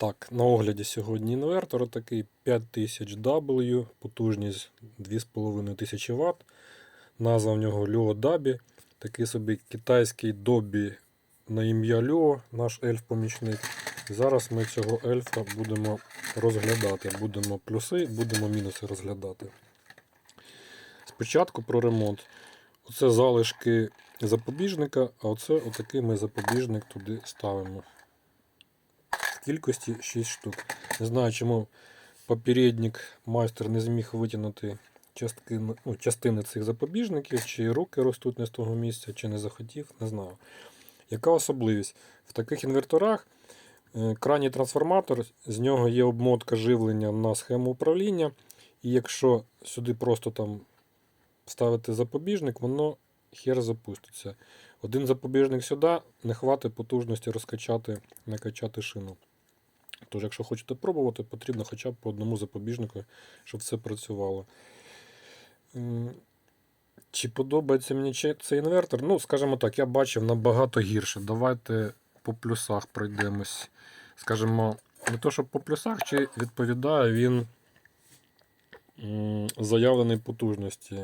Так, на огляді сьогодні інвертор такий 5000W, потужність 2500 Вт. Назва в нього Leo Dabi. Такий собі китайський добі на ім'я Leo, наш ельф-помічник. Зараз ми цього ельфа будемо розглядати. Будемо плюси, будемо мінуси розглядати. Спочатку про ремонт. Оце залишки запобіжника, а оце отакий ми запобіжник туди ставимо кількості 6 штук. Не знаю, чому попередник майстер не зміг витягнути частини, ну, частини цих запобіжників, чи руки ростуть не з того місця, чи не захотів, не знаю. Яка особливість? В таких інверторах е, крайній трансформатор, з нього є обмотка живлення на схему управління. І якщо сюди просто там вставити запобіжник, воно хер запуститься. Один запобіжник сюди, не хватить потужності розкачати, накачати шину. Тож, якщо хочете пробувати, потрібно хоча б по одному запобіжнику, щоб все працювало. Чи подобається мені цей інвертор? Ну, скажімо так, я бачив набагато гірше. Давайте по плюсах пройдемось. Скажімо, не то, що по плюсах, чи відповідає він заявленій потужності.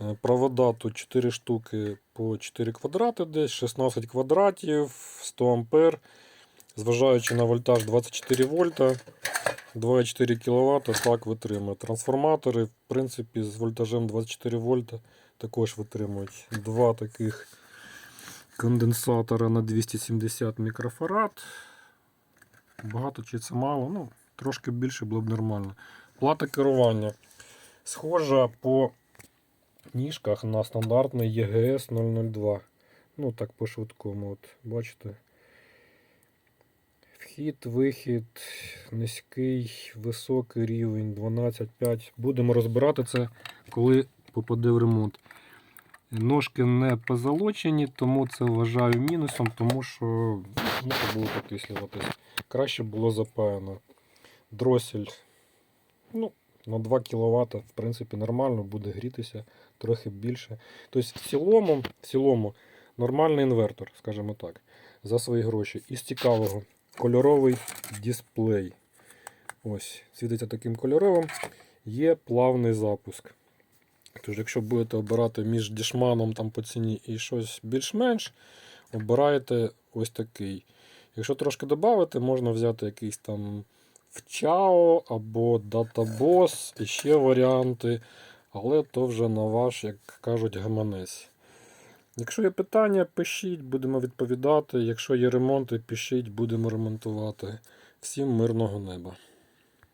Е, Провода тут 4 штуки по 4 квадрати, десь 16 квадратів, 100 ампер. Зважаючи на вольтаж 24 вольта, 2,4 кВт так витримує. Трансформатори, в принципі, з вольтажем 24 вольта також витримують. Два таких конденсатора на 270 мікрофарад. Багато чи це мало, ну, трошки більше було б нормально. Плата керування схожа по ніжках на стандартний EGS 002. Ну, так по швидкому. От, бачите. Вхід, вихід, низький, високий рівень 12,5. Будемо розбирати це, коли попаде в ремонт. Ножки не позолочені, тому це вважаю мінусом, тому що може було покислюватись. Краще було запаяно. Дросель ну, на 2 кВт, в принципі, нормально, буде грітися трохи більше. Тобто, в цілому, в цілому нормальний інвертор, скажімо так, за свої гроші. Із цікавого кольоровий дисплей. Ось, світиться таким кольоровим. Є плавний запуск. Тож, якщо будете обирати між дішманом там по ціні і щось більш-менш, обираєте ось такий. Якщо трошки додати, можна взяти якийсь там вчао або датабос, і ще варіанти. Але то вже на ваш, як кажуть, гаманець. Якщо є питання, пишіть, будемо відповідати. Якщо є ремонти, пишіть, будемо ремонтувати. Всім мирного неба.